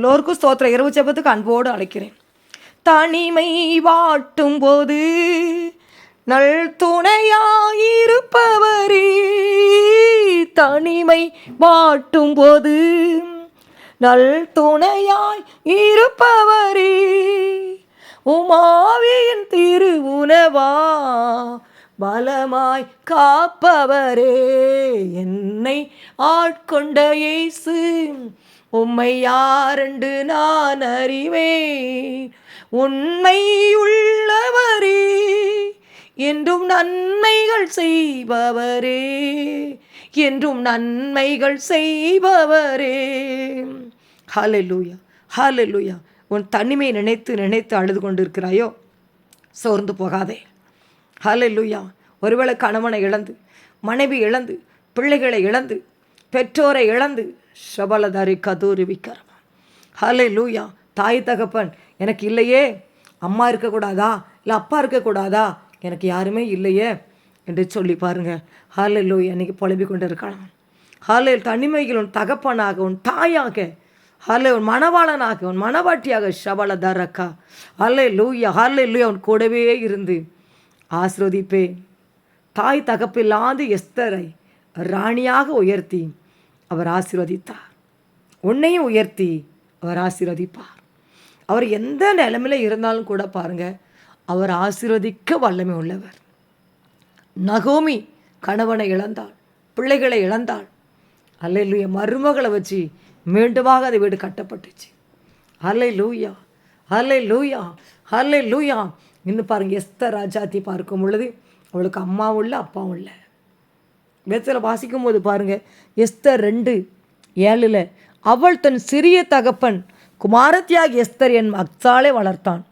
எல்லோருக்கும் ஸ்தோத்திர இரவு ஜபத்துக்கு அன்போடு அழைக்கிறேன். தனிமை வாட்டும் போது நல் துணையாயிருப்பவரே. தனிமை வாட்டும் போது நல் துணையாய் இருப்பவரே உமாவியின் திரு உணவா பலமாய் காப்பவரே. என்னை ஆட்கொண்ட இயேசு உம்மை யாரென்று நான் அறிவேன்? உண்மை உள்ளவரே என்றும் நன்மைகள் செய்பவரே என்றும் நன்மைகள் செய்பவரே. ஹalleluya ஹalleluya. உன் தனிமை நினைத்து நினைத்து அழுது கொண்டிருக்கிறாயோ? சோர்ந்து போகாதே. ஹalleluya. ஒருவேளை கணவனை இழந்து மனைவி இழந்து பிள்ளைகளை இழந்து பெற்றோரை இழந்து ஷபலதாரி கதூரி விக்கிரம ஹலே லூயா தாய் தகப்பன் எனக்கு இல்லையே. அம்மா இருக்கக்கூடாதா? இல்லை அப்பா இருக்கக்கூடாதா? எனக்கு யாருமே இல்லையே என்று சொல்லி பாருங்க. ஹாலே லூயா இன்னைக்கு புலம்பிக் கொண்டு இருக்கலாம் ஹாலே தனிமைகள் உன் தகப்பனாக உன் தாயாக. ஹலே உன் மணவாளனாக உன் மணவாட்டியாக ஷபல ஹலே லூயா ஹலே லூயா உன் கூடவே இருந்து ஆசிர்வதிப்பேன் தாய் தகப்பில்லாது எஸ்தரை ராணியாக உயர்த்தி. அவர் ஆசீர்வதித்தார். உன்னையும் உயர்த்தி அவர் ஆசீர்வதிப்பார். அவர் எந்த நிலமையில் இருந்தாலும் கூட பாருங்கள் அவர் ஆசீர்வதிக்க வல்லமை உள்ளவர். நகோமி கணவனை இழந்தாள் பிள்ளைகளை இழந்தாள். அல்லை லூயா மருமகளை வச்சு மீண்டுமாக அந்த வீடு கட்டப்பட்டுச்சு. அல்லை லூயா அல்லை லூயா அல்லை லூயா இன்னும் பாருங்க எஸ்தர் ராஜாத்தி பார்க்கும் பொழுது அவளுக்கு அம்மாவும் இல்லை அப்பாவும் இல்லை. வேதத்தில் வாசிக்கும் போது பாருங்கள் எஸ்தர் ரெண்டு ஏழில் அவள் தன் சிறிய தகப்பன் குமாரத்தியாக எஸ்தர் என் அக்சாலை வளர்த்தான்.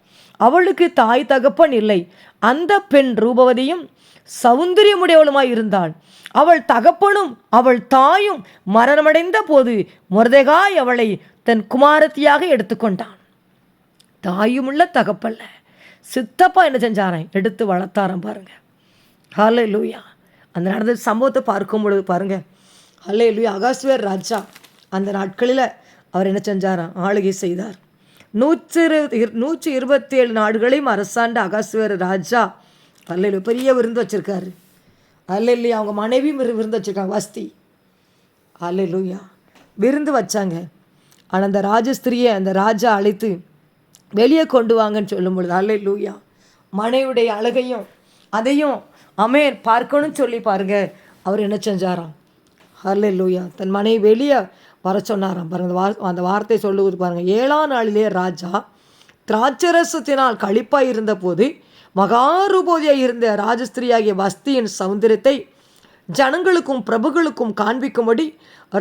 அவளுக்கு தாய் தகப்பன் இல்லை. அந்த பெண் ரூபவதியும் சௌந்தரியமுடையவளுமாய் இருந்தாள். அவள் தகப்பனும் அவள் தாயும் மரணமடைந்த போது முரதகாய் அவளை தன் குமாரத்தியாக எடுத்துக்கொண்டான். தாயுமுள்ள தகப்பல்ல. சித்தப்பா என்ன செஞ்சாரன் எடுத்து வளர்த்தாரன் பாருங்க. ஹலோ லூயா அந்த நடந்த சம்பவத்தை பார்க்கும் பொழுது பாருங்கள் அல்லே லூயா அகாஸ்வேர் ராஜா அந்த நாட்களில் அவர் என்ன செஞ்சாராம் ஆளுகை செய்தார். நூற்றி இரு நூற்றி இருபத்தி ஏழு நாடுகளையும் அரசாண்ட அகாஸ்வேர் ராஜா அல்லையிலு பெரிய விருந்து வச்சுருக்காரு. அல்ல அவங்க மனைவியும் விரு- விருந்து வச்சுருக்காங்க வஸ்தி. அல்ல லூயா விருந்து வச்சாங்க. ஆனால் அந்த ராஜஸ்திரியை அந்த ராஜா அழைத்து வெளியே கொண்டு வாங்கன்னு சொல்லும் பொழுது அல்ல லூயா மனைவியுடைய அழகையும் அதையும் அமேர் பார்க்கணும்னு சொல்லி பாருங்க. அவர் என்ன செஞ்சாராம்? ஹர்லே லூயா தன் மனைவி வெளியே வர சொன்னாராம். பாருங்க அந்த வார் அந்த வார்த்தை சொல்லுவது பாருங்க. ஏழாம் நாளிலே ராஜா திராட்சரசத்தினால் கழிப்பாக இருந்தபோது மகாரூபோதியாய் இருந்த ராஜஸ்திரியாகிய வஸ்தியின் சௌந்தரியத்தை ஜனங்களுக்கும் பிரபுகளுக்கும் காண்பிக்கும்படி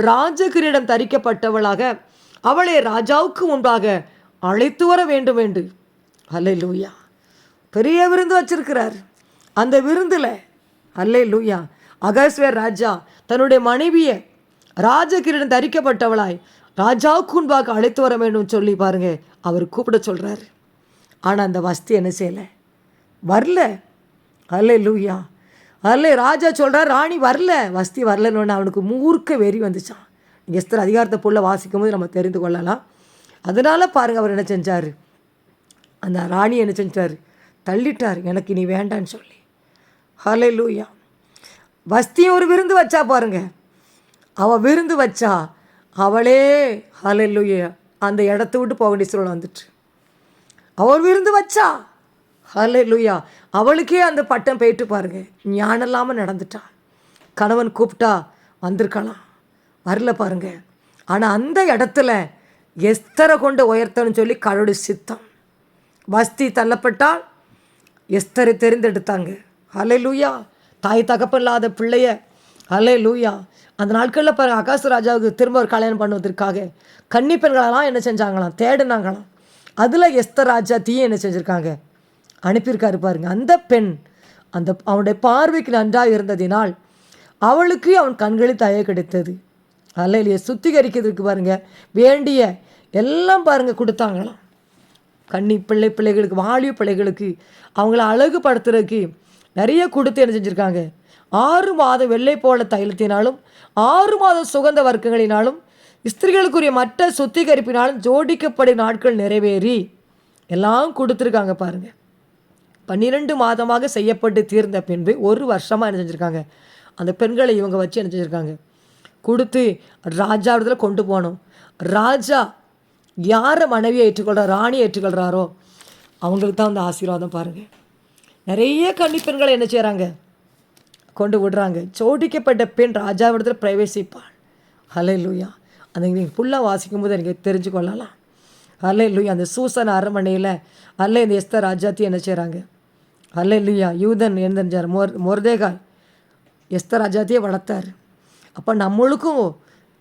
ராஜகிரீடம் தரிக்கப்பட்டவளாக அவளை ராஜாவுக்கு முன்பாக அழைத்து வர வேண்டும் என்று. அலை லூயா பெரிய விருந்து வச்சிருக்கிறார். அந்த விருந்தில் அல்லே லூயா அகஸ்வேர் ராஜா தன்னுடைய மனைவியை ராஜகிரீடம் தரிக்கப்பட்டவளாய் ராஜாவுக்கு முன்பாக அழைத்து வர வேண்டும் சொல்லி பாருங்க அவர் கூப்பிட சொல்கிறாரு ஆனால் அந்த வஸ்தி என்ன செய்யலை? வரல. அல்லே லூயா அல்லே ராஜா சொல்கிறார் ராணி வரல வஸ்தி வரலன்னு அவனுக்கு மூர்க்க வெறி வந்துச்சான் எஸ்தர் அதிகாரத்தை புள்ள வாசிக்கும் போது நம்ம தெரிந்து கொள்ளலாம். அதனால் பாருங்கள் அவர் என்ன செஞ்சார்? அந்த ராணி என்ன செஞ்சார்? தள்ளிட்டார் எனக்கு நீ வேண்டான்னு சொல்லி. ஹலே லூயா வஸ்தியும் ஒரு விருந்து வச்சா பாருங்க. அவள் விருந்து வச்சா அவளே ஹலே லூயா அந்த இடத்த விட்டு போக வேண்டிய சூழல் வந்துட்டு. அவள் விருந்து வச்சா ஹலே லூயா அவளுக்கே அந்த பட்டம் போயிட்டு பாருங்க. ஞானம் இல்லாமல் நடந்துட்டா. கணவன் கூப்பிட்டா வந்திருக்கலாம். வரல பாருங்க. ஆனால் அந்த இடத்துல எஸ்தரை கொண்டு உயர்த்தணும்னு சொல்லி கடவுள் சித்தம். வஸ்தி தள்ளப்பட்டால் எஸ்தரை தெரிந்தெடுத்தாங்க. அலை லூயா தாய் தகப்பில்லாத இல்லாத பிள்ளைய. அலே லூயா அந்த நாட்களில் பாரு ஆகாச ராஜாவுக்கு திரும்ப ஒரு கல்யாணம் பண்ணுவதற்காக கன்னி பெண்களெல்லாம் என்ன செஞ்சாங்களாம்? தேடினாங்களாம். அதில் எஸ்தர் ராஜா தீய என்ன செஞ்சுருக்காங்க? அனுப்பியிருக்காரு பாருங்க. அந்த பெண் அந்த அவனுடைய பார்வைக்கு நன்றாக இருந்ததினால் அவளுக்கு அவன் கண்களில் தய கிடைத்தது. அல்லையிலேயே சுத்திகரிக்கிறதுக்கு பாருங்க. வேண்டிய எல்லாம் பாருங்க கொடுத்தாங்களாம். கன்னி பிள்ளை பிள்ளைகளுக்கு வாலிய பிள்ளைகளுக்கு அவங்கள அழகுபடுத்துறதுக்கு நிறைய கொடுத்து என்ன செஞ்சுருக்காங்க? ஆறு மாதம் வெள்ளை போல தைலத்தினாலும் ஆறு மாதம் சுகந்த வர்க்கங்களினாலும் ஸ்திரீகளுக்குரிய மற்ற சுத்திகரிப்பினாலும் ஜோடிக்கப்படும் நாட்கள் நிறைவேறி எல்லாம் கொடுத்துருக்காங்க பாருங்கள் பன்னிரெண்டு மாதமாக செய்யப்பட்டு தீர்ந்த பின்பு ஒரு வருஷமாக என்ன செஞ்சுருக்காங்க? அந்த பெண்களை இவங்க வச்சு என்ன செஞ்சுருக்காங்க? கொடுத்து ராஜா இடத்துல கொண்டு போகணும். ராஜா யாரை மனைவியை ஏற்றுக்கொள்கிறார் ராணியை ஏற்றுக்கொள்கிறாரோ அவங்களுக்கு தான் அந்த ஆசீர்வாதம் பாருங்கள் நிறைய கன்னிப்பெண்களை என்ன செய்கிறாங்க கொண்டு விடுறாங்க. சோடிக்கப்பட்ட பெண் ராஜாவிடத்தில் பிரவேசிப்பாள். ஹலே லூயா அந்த நீங்கள் ஃபுல்லாக வாசிக்கும் போது எனக்கு தெரிஞ்சு கொள்ளலாம். ஹலே லூயா அந்த சூசன் அரண்மனையில் அல்ல இந்த எஸ்தர் ராஜாத்தி என்ன செய்கிறாங்க அல்ல லூயா யூதன் என்ன செஞ்சார்? மொர் மொர்தேகாய் எஸ்தர் ராஜாத்தியை வளர்த்தார். அப்போ நம்மளுக்கும்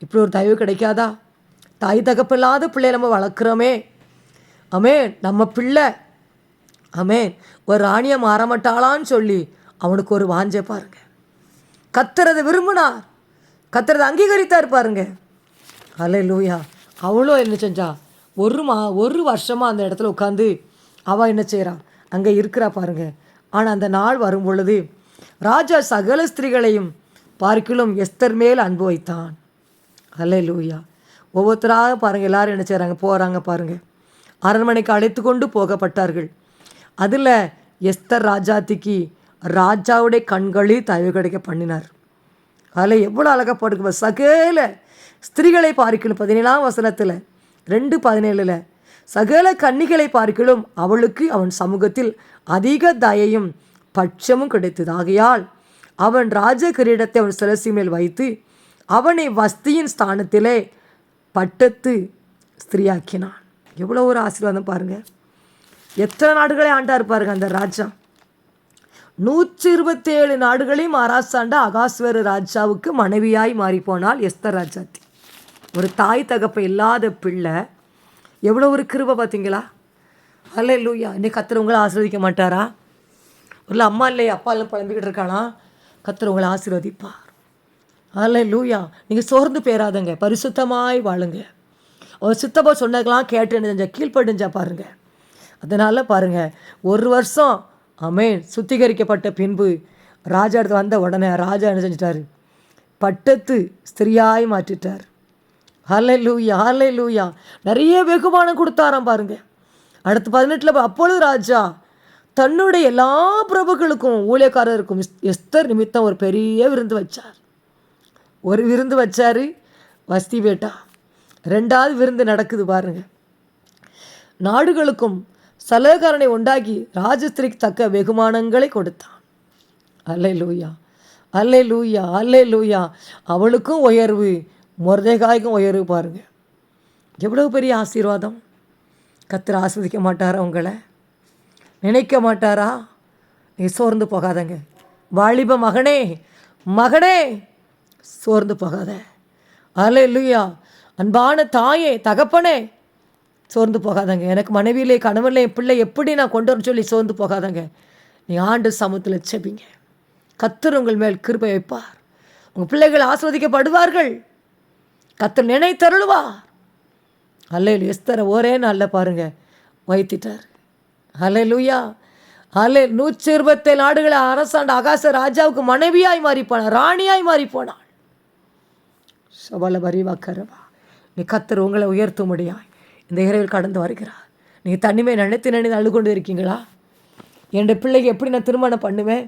இப்படி ஒரு தயவு கிடைக்காதா? தாய் தகப்பில்லாத பிள்ளைய நம்ம வளர்க்குறோமே. அமே நம்ம பிள்ளை அமேன் ஒரு ராணியை மாறமாட்டாளான்னு சொல்லி அவனுக்கு ஒரு வாஞ்சை பாருங்க. கத்துறதை விரும்பினார். கத்துறதை அங்கீகரித்தார் பாருங்க. அலை லூயா அவளும் என்ன செஞ்சா? ஒரு மா ஒரு வருஷமாக அந்த இடத்துல உட்காந்து அவள் என்ன செய்கிறான் அங்கே இருக்கிறா பாருங்க. ஆனால் அந்த நாள் வரும் பொழுது ராஜா சகல ஸ்திரீகளையும் பார்க்கிலும் எஸ்தர் மேல் அன்பு வைத்தான். அல்ல லூயா ஒவ்வொருத்தராக பாருங்கள் எல்லாரும் என்ன செய்கிறாங்க போகிறாங்க பாருங்கள் அரண்மனைக்கு அழைத்து கொண்டு போகப்பட்டார்கள். அதில் எஸ்தர் ராஜாத்திக்கு ராஜாவுடைய கண்களில் தயவு கிடைக்க பண்ணினார். அதில் எவ்வளோ அழகாக போட்டுக்கு சகல ஸ்திரீகளை பார்க்கணும் பதினேழாம் வசனத்தில் ரெண்டு பதினேழில் சகல கன்னிகளை பார்க்கலும் அவளுக்கு அவன் சமூகத்தில் அதிக தயையும் பட்சமும் கிடைத்தது. ஆகையால் அவன் ராஜ கிரீடத்தை அவன் சிலசி மேல் வைத்து அவனை வஸ்தியின் ஸ்தானத்திலே பட்டத்து ஸ்திரீயாக்கினான். எவ்வளோ ஒரு ஆசீர்வாதம் பாருங்கள் எத்தனை நாடுகளை ஆண்டார் பாருங்க அந்த ராஜா. நூற்றி இருபத்தேழு நாடுகளையும் ஆராசாண்ட அகாஸ்வர ராஜாவுக்கு மனைவியாய் மாறிப்போனால் எஸ்தர் ராஜாத்தி. ஒரு தாய் தகப்ப இல்லாத பிள்ளை. எவ்வளோ ஒரு கிருபை பார்த்தீங்களா? அல்ல லூயா இன்னைக்கு கத்துறவங்களை ஆசீர்வதிக்க மாட்டாரா? இல்லை அம்மா இல்லை அப்பா எல்லாம் புலம்பிக்கிட்டு இருக்கானா? கத்துறவங்களை ஆசீர்வதிப்பார். அல்ல லூயா நீங்கள் சோர்ந்து பேராதங்க பரிசுத்தமாய் வாழுங்க. ஒரு சித்தப்பா சொன்னதுக்கெல்லாம் கேட்டு என்ன பாருங்கள் அதனால் பாருங்கள் ஒரு வருஷம் அமேன் சுத்திகரிக்கப்பட்ட பின்பு ராஜா இடத்துல வந்த உடனே ராஜா என்ன செஞ்சிட்டாரு? பட்டத்து ஸ்திரியாய் மாற்றிட்டார். ஹலை லூயா ஹலை லூயா நிறைய வெகுமானம் கொடுத்தாராம் பாருங்க. அடுத்து பதினெட்டில் அப்பொழுது ராஜா தன்னுடைய எல்லா பிரபுக்களுக்கும் ஊழியக்காரருக்கும் எஸ்தர் நிமித்தம் ஒரு பெரிய விருந்து வச்சார். ஒரு விருந்து வச்சார் வஸ்தி பேட்டா ரெண்டாவது விருந்து நடக்குது பாருங்க. நாடுகளுக்கும் சலகாரனை உண்டாக்கி ராஜஸ்திரிக்கு தக்க வெகுமானங்களை கொடுத்தான். அல்லே லூயா அல்லே லூயா அல்லே லூயா அவளுக்கும் உயர்வு முரதேகாய்க்கும் உயர்வு பாருங்க. எவ்வளோ பெரிய ஆசீர்வாதம்? கத்திர ஆஸ்வதிக்க மாட்டாரா உங்களை? நினைக்க மாட்டாரா? நீ சோர்ந்து போகாதங்க. வாலிப மகனே மகனே சோர்ந்து போகாத. அல்ல இல்லையா அன்பான தாயே தகப்பனே சோர்ந்து போகாதங்க. எனக்கு மனைவியிலே கணவனிலே என் பிள்ளை எப்படி நான் கொண்டு வர சொல்லி சோர்ந்து போகாதங்க. நீ ஆண்டு சமத்தில் செபிங்க கத்தர் உங்கள் மேல் கிருபை வைப்பார். உங்கள் பிள்ளைகள் ஆஸ்வதிக்கப்படுவார்கள் கத்தர் நினைத்தருளுவார். அல்லையில் எஸ்தரை ஒரே நாளில் பாருங்க. வைத்திட்டார் ஹலே லூயா ஹலே நூற்றி இருபத்தேழு நாடுகளை அரசாண்ட ஆகாச ராஜாவுக்கு மனைவியாய் மாறி போனாள் ராணியாய் மாறி போனாள் சபல வரிவா கரவா நீ கத்தர் உங்களை உயர்த்தும்படியாய். இந்த இரவில் கடந்து வருகிறார். நீ தனிமை நினைத்து நினைத்து அழுது கொண்டு இருக்கீங்களா? என் பிள்ளைக்கு எப்படி நான் திருமணம் பண்ணுவேன்?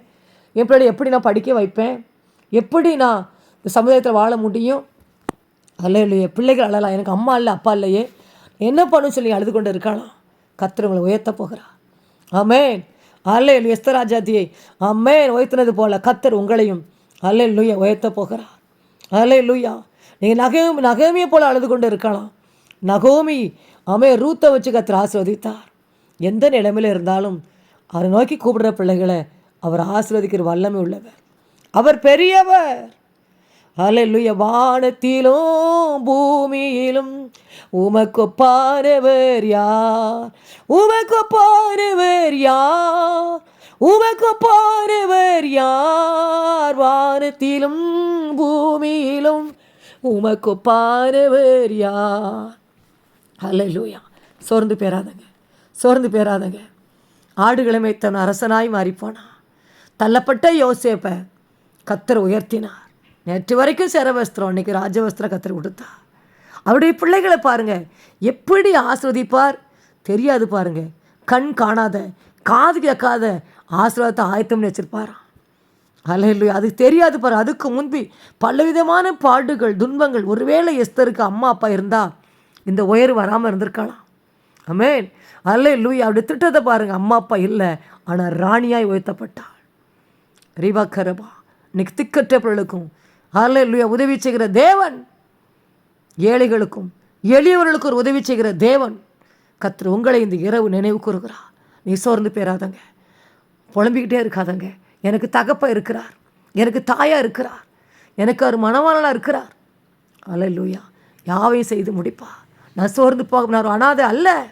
என் பிள்ளை எப்படி நான் படிக்க வைப்பேன்? எப்படி நான் இந்த சமுதாயத்தில் வாழ முடியும்? அல்ல இல்லையே பிள்ளைகள் அழலாம் எனக்கு அம்மா இல்லை அப்பா இல்லையே. என்ன பண்ணும் சொல்லி அழுது கொண்டு இருக்காளாம். கத்திரவங்களை உங்களை உயர்த்த போகிறா ஆமேன். அல்ல எஸ்தராஜாத்தியை அம்மேன் உயர்த்தினது போல கத்தர் உங்களையும் அல்ல லூயா உயர்த்த போகிறார். அல்ல லூயா நீங்கள் நகையும் நகைமையை போல் அழுது கொண்டு இருக்கலாம் நகோமி அமே ரூத்தை வச்சு கத்தர் ஆசிர்வதித்தார். எந்த நிலைமையில் இருந்தாலும் அவரை நோக்கி கூப்பிடுற பிள்ளைகளை அவர் ஆசீர்வதிக்கிற வல்லமை உள்ளவர். அவர் பெரியவர். அலையுய வானத்திலும் பூமியிலும் உமக்கொப்பானவர் யார்? உமக்கொப்பானவர் யார்? உமக்கொப்பானவர் யார்? வானத்திலும் பூமியிலும் உமக்கொப்பானவர் யார்? அல்ல லூயா சோர்ந்து பேராதங்க. சோர்ந்து பேராதங்க. ஆடுகளை மேய்த்தவன் அரசனாய் மாறிப்போனா. தள்ளப்பட்ட யோசேப்பை கத்தர் உயர்த்தினார். நேற்று வரைக்கும் சிற வஸ்திரம் இன்னைக்கு ராஜவஸ்திரம் கத்தர் கொடுத்தா. அவருடைய பிள்ளைகளை பாருங்கள் எப்படி ஆஸ்வதிப்பார்? தெரியாது பாருங்க. கண் காணாத காது கேட்காத ஆசீர்வாதத்தை ஆயத்தம்னு வச்சுருப்பாராம். அல்ல அது தெரியாது பாரு அதுக்கு முன்பி பலவிதமான பாடுகள் துன்பங்கள். ஒருவேளை எஸ்தருக்கு அம்மா அப்பா இருந்தால் இந்த உயர் வராமல் இருந்திருக்கலாம் அமேன் அல்ல லூயா அப்படி திட்டத்தை பாருங்கள் அம்மா அப்பா இல்லை. ஆனால் ராணியாய் உயர்த்தப்பட்டாள். ரீவா கரபா. இன்னைக்கு திக்கற்றவர்களுக்கும் அல்ல லூயா உதவி செய்கிற தேவன். ஏழைகளுக்கும் எளியவர்களுக்கும் ஒரு உதவி செய்கிற தேவன். கத்துரு உங்களை இந்த இரவு நினைவு கூறுகிறார். நீ சோர்ந்து பேராதங்க புலம்பிக்கிட்டே இருக்காதங்க. எனக்கு தகப்பாக இருக்கிறார். எனக்கு தாயாக இருக்கிறார். எனக்கு அவர் மனவாளனாக இருக்கிறார். அல்ல லூயா யாவையும் செய்து முடிப்பா நான் சோர்ந்து போக நான் அனாதை அல்ல.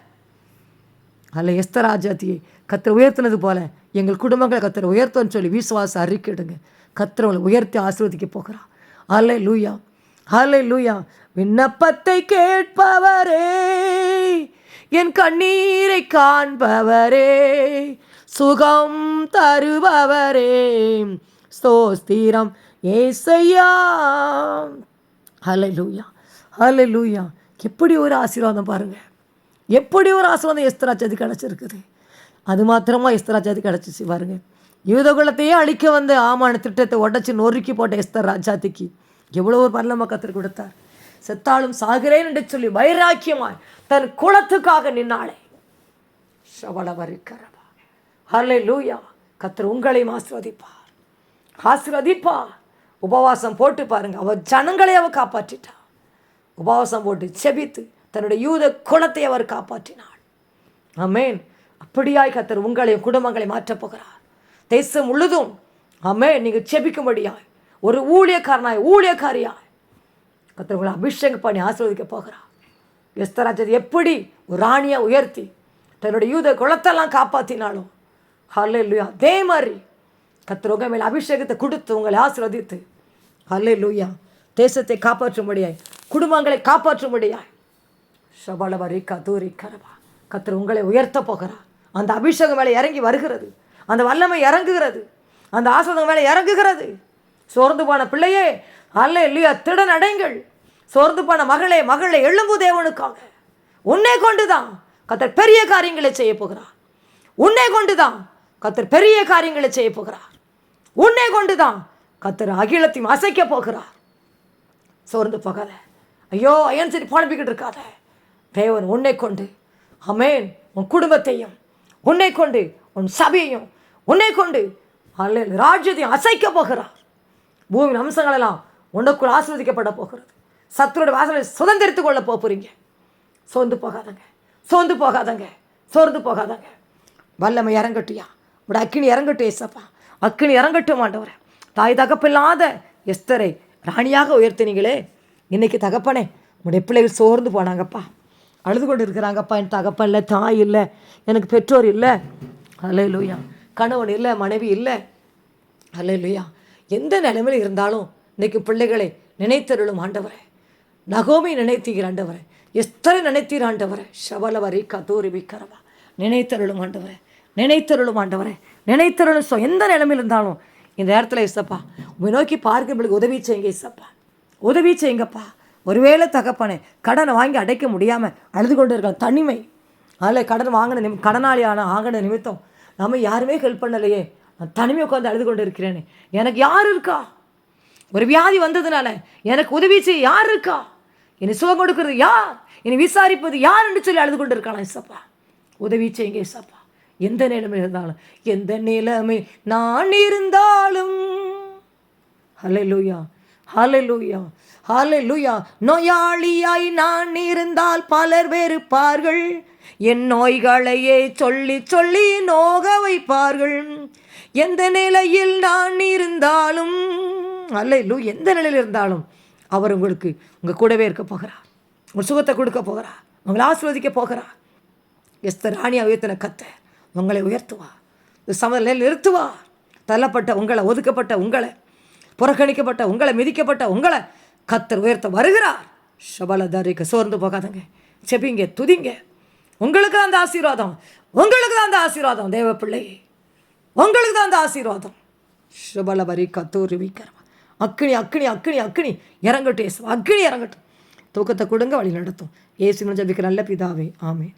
அல்ல எஸ்தராஜாத்தியை கத்தரை உயர்த்தினது போல எங்கள் குடும்பங்களை கத்தரை உயர்த்தோன்னு சொல்லி விசுவாசம் அறிக்கையிடுங்க கத்திரவங்களை உயர்த்தி ஆசீர்வதிக்க போகிறா அல்ல லூயா அல்ல லூயா விண்ணப்பத்தை கேட்பவரே. என் கண்ணீரை காண்பவரே. சுகம் தருபவரே. ஸ்தோஸ்திரம் ஏசையா. ஹலை லூயா எப்படி ஒரு ஆசீர்வாதம் பாருங்கள் எப்படி ஒரு ஆசீர்வாதம் எஸ்தராஜாதி கிடச்சிருக்குது. அது மாத்திரமா எஸ்தராஜாதி கிடச்சிச்சு பாருங்க. யூதகுலத்தையே அழிக்க வந்த ஆமான திட்டத்தை உடச்சி நொறுக்கி போட்ட எஸ்தர் ராஜாத்திக்கு எவ்வளோ ஒரு பரலமா கத்தர் கொடுத்தார். செத்தாலும் சாகிறேன் என்று சொல்லி வைராக்கியமாய் தன் குலத்துக்காக நின்னாளே. சவளவரிக்கிறவா ஹர்லே லூயா கத்தர் உங்களையும் ஆசிர்வதிப்பார். ஆசிர்வதிப்பார். உபவாசம் போட்டு பாருங்க. அவர் ஜனங்களை அவ காப்பாற்றிட்டார். உபவாசம் போட்டு செபித்து தன்னுடைய யூத குலத்தை அவர் காப்பாற்றினார். அமேன் அப்படியாய் கத்தர் உங்களையும் குடும்பங்களை மாற்றப் போகிறார். தேசம் முழுதும் அமேன் நீங்கள் செபிக்கும்படியாய் ஒரு ஊழியக்காரனாய் ஊழியக்காரியாய் கத்தர் உங்களை அபிஷேகம் பண்ணி ஆசீர்வதிக்க போகிறார். எஸ்தராஜர் எப்படி ஒரு ராணியை உயர்த்தி தன்னுடைய யூத குளத்தெல்லாம் காப்பாற்றினாலும் ஹல்லே லூயா அதே மாதிரி கத்தர் உங்கள் மேலே அபிஷேகத்தை கொடுத்து உங்களை ஆசீர்வதித்து ஹல்லே லூயா தேசத்தை காப்பாற்றும்படியாய் குடும்பங்களை காப்பாற்றும்படியாய் ஷபலவரி கதூரி கரவா. கத்தர் உங்களை உயர்த்த போகிறார். அந்த அபிஷேகம் மேலே இறங்கி வருகிறது. அந்த வல்லமை இறங்குகிறது. அந்த ஆசதம் மேலே இறங்குகிறது. சோர்ந்து போன பிள்ளையே அல்ல இல்லையா திடன் அடைங்கள். சோர்ந்து போன மகளே மகளே எழும்பு தேவனுக்காக. உன்னை கொண்டுதான் கத்தர் பெரிய காரியங்களை செய்ய போகிறார். உன்னை கொண்டுதான் கத்தர் பெரிய காரியங்களை செய்ய போகிறார். உன்னை கொண்டுதான் கத்தர் அகிலத்தையும் அசைக்க போகிறார். சோர்ந்து போகாத. ஐயோ ஐயன் சரி புலம்பிக்கிட்டு இருக்காத. தேவன் உன்னை கொண்டு அமேன் உன் குடும்பத்தையும் உன்னை கொண்டு உன் சபையையும் உன்னை கொண்டு அல்ல ராஜ்யத்தையும் அசைக்க போகிறார். பூமியின் அம்சங்களெல்லாம் உனக்குள் ஆஸ்வதிக்கப்பட போகிறது. சத்துருடைய வாசலை சுதந்திரித்து கொள்ள போகிறீங்க சோர்ந்து போகாதங்க. சோர்ந்து போகாதங்க. சோர்ந்து போகாதங்க. வல்லமை இறங்கட்டியா? உட அக்கினி இறங்கட்டும் ஏசப்பா. அக்கினி இறங்கட்டும் ஆண்டவரே. தாய் தகப்பில்லாத எஸ்தரை ராணியாக உயர்த்தினீங்களே. இன்றைக்கி தகப்பனே உடைய பிள்ளைகள் சோர்ந்து போனாங்கப்பா. அழுது கொண்டு இருக்கிறாங்கப்பா என் தகப்பன் இல்லை தாய் இல்லை எனக்கு பெற்றோர் இல்லை. அல்ல லூயா கணவன் இல்லை மனைவி இல்லை. அல்ல லூயா எந்த நிலைமையில் இருந்தாலும் இன்றைக்கு பிள்ளைகளை நினைத்தருளும் ஆண்டவரே. நகோமை நினைத்தீர் ஆண்டவரே. எஸ்தரை நினைத்தீர் ஆண்டவரே. ஷவலவரி கதூரி விக்கரவா. நினைத்தருளும் ஆண்டவரே. நினைத்தருளும் ஆண்டவரே. நினைத்தருளும் சொ எந்த நிலைமையில் இருந்தாலும் இந்த நேரத்தில் இசப்பா உங்களை நோக்கி பார்க்கிறவங்களுக்கு உதவி செய்யுங்க இசப்பா உதவி செய்யுங்கப்பா. ஒருவேளை தகப்பனே கடனை வாங்கி அடைக்க முடியாமல் அழுது கொண்டு இருக்கலாம் தனிமை. அதில் கடன் வாங்கின நிமி கடனாளியான ஆகின நிமித்தம் நம்ம யாருமே ஹெல்ப் பண்ணலையே. நான் தனிமை உட்காந்து அழுது கொண்டு இருக்கிறேனே எனக்கு யார் இருக்கா? ஒரு வியாதி வந்ததுனால எனக்கு உதவி செய்ய யார் இருக்கா? என்னை சுகம் கொடுக்கறது யார்? என்னை விசாரிப்பது யார் என்று சொல்லி அழுது கொண்டு இருக்கலாம் இசப்பா? உதவி செய்யுங்க இசப்பா. எந்த நிலைமை இருந்தாலும் எந்த நிலைமை நான் இருந்தாலும். ஹalleluya ஹாலலூயா ஹாலலூயா நோயாளியாய் நான் இருந்தால் பலர் வெறுப்பார்கள். என் நோய்களையே சொல்லி சொல்லி நோக வைப்பார்கள். எந்த நிலையில் நான் இருந்தாலும் அல்லையிலு எந்த நிலையில் இருந்தாலும் அவர் உங்களுக்கு உங்கள் கூடவே இருக்க போகிறார். உங்கள் சுகத்தை கொடுக்க போகிறார். உங்களை ஆசீர்வதிக்க போகிறார். எஸ்தர் ராணியா உயர்த்தின கத்த உங்களை உயர்த்துவா இந்த சமநிலையில் நிறுத்துவா தள்ளப்பட்ட உங்களை ஒதுக்கப்பட்ட உங்களை புறக்கணிக்கப்பட்ட உங்களை மிதிக்கப்பட்ட உங்களை கத்தர் உயர்த்த வருகிறார். சபலதாரிக்கு சோர்ந்து போகாதங்க. செபிங்க துதிங்க. உங்களுக்கு தான் அந்த ஆசீர்வாதம். உங்களுக்கு தான் அந்த ஆசீர்வாதம் தேவ பிள்ளை உங்களுக்கு தான் அந்த ஆசீர்வாதம். சுபல வரி கத்தூரி விக்கிறவா அக்கினி அக்கினி அக்கினி அக்கினி. இறங்கட்டும் இயேசுவா அக்கினி இறங்கட்டும். தூக்கத்தை கொடுங்க வழி நடத்தும். ஏசு ஜபிக்கிற நல்ல பிதாவே. ஆமே